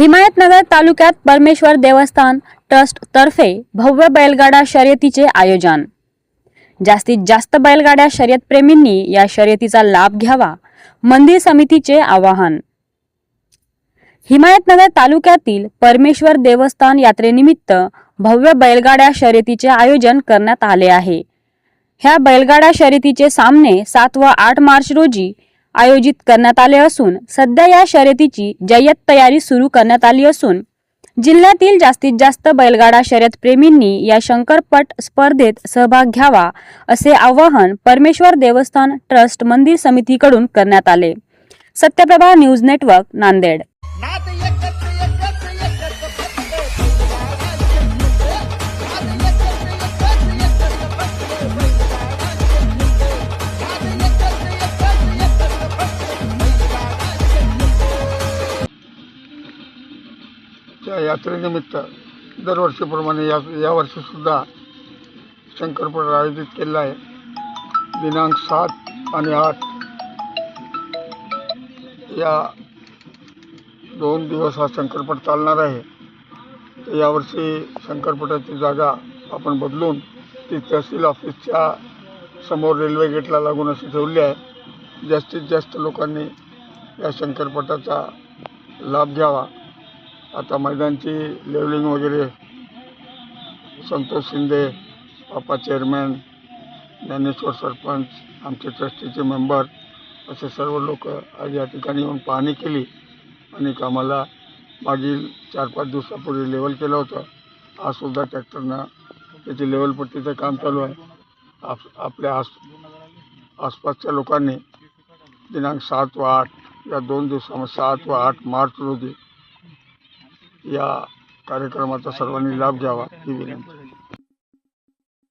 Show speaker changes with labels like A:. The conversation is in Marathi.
A: हिमायतनगर तालुक्यात परमेश्वर देवस्थान ट्रस्ट तर्फे भव्य बैलगाडा शर्यतीचे आयोजन. जास्तीत जास्त बैलगाड्या शर्यतप्रेमींनी या शर्यतीचा लाभ घ्यावा मंदिर समितीचे आवाहन. हिमायतनगर तालुक्यातील परमेश्वर देवस्थान यात्रेनिमित्त भव्य बैलगाड्या शर्यतीचे आयोजन करण्यात आले आहे. ह्या बैलगाडा शर्यतीचे सामने सात व आठ मार्च रोजी आयोजित करण्यात आले असून सध्या या शर्यतीची जय्यत तयारी सुरू करण्यात आली असून जिल्ह्यातील जास्तीत जास्त बैलगाडा शर्यत प्रेमींनी या शंकरपट स्पर्धेत सहभाग घ्यावा असे आवाहन परमेश्वर देवस्थान ट्रस्ट मंदिर समितीकडून करण्यात आले. Satyaprabha news network Nanded.
B: त्या यात्रेनिमित्त दरवर्षीप्रमाणे या यावर्षीसुद्धा शंकरपट आयोजित केलेला आहे. दिनांक सात आणि आठ या दोन दिवस हा शंकरपट चालणार आहे. तर यावर्षी शंकरपटाची जागा आपण बदलून ती तहसील ऑफिसच्या समोर रेल्वे गेटला लागून अशी ठेवली आहे. जास्तीत जास्त लोकांनी या शंकरपटाचा लाभ घ्यावा. आता मैदानची लेवलिंग वगैरे संतोष शिंदे पापा चेअरमॅन ज्ञानेश्वर सरपंच आमचे ट्रस्टीचे मेंबर असे सर्व लोक आज या ठिकाणी येऊन पाहणी केली. आणि कामाला मागील चार पाच दिवसापूर्वी लेवल केलं होतं. आजसुद्धा ट्रॅक्टरनं त्याची लेवलपट्टीचं काम चालू आहे. आप आपल्या आस आसपासच्या लोकांनी दिनांक सात व आठ या दोन दिवसामध्ये सात व आठ मार्च रोजी या कार्यक्रमाचा सर्वांनी लाभ घ्यावा ही विनंती.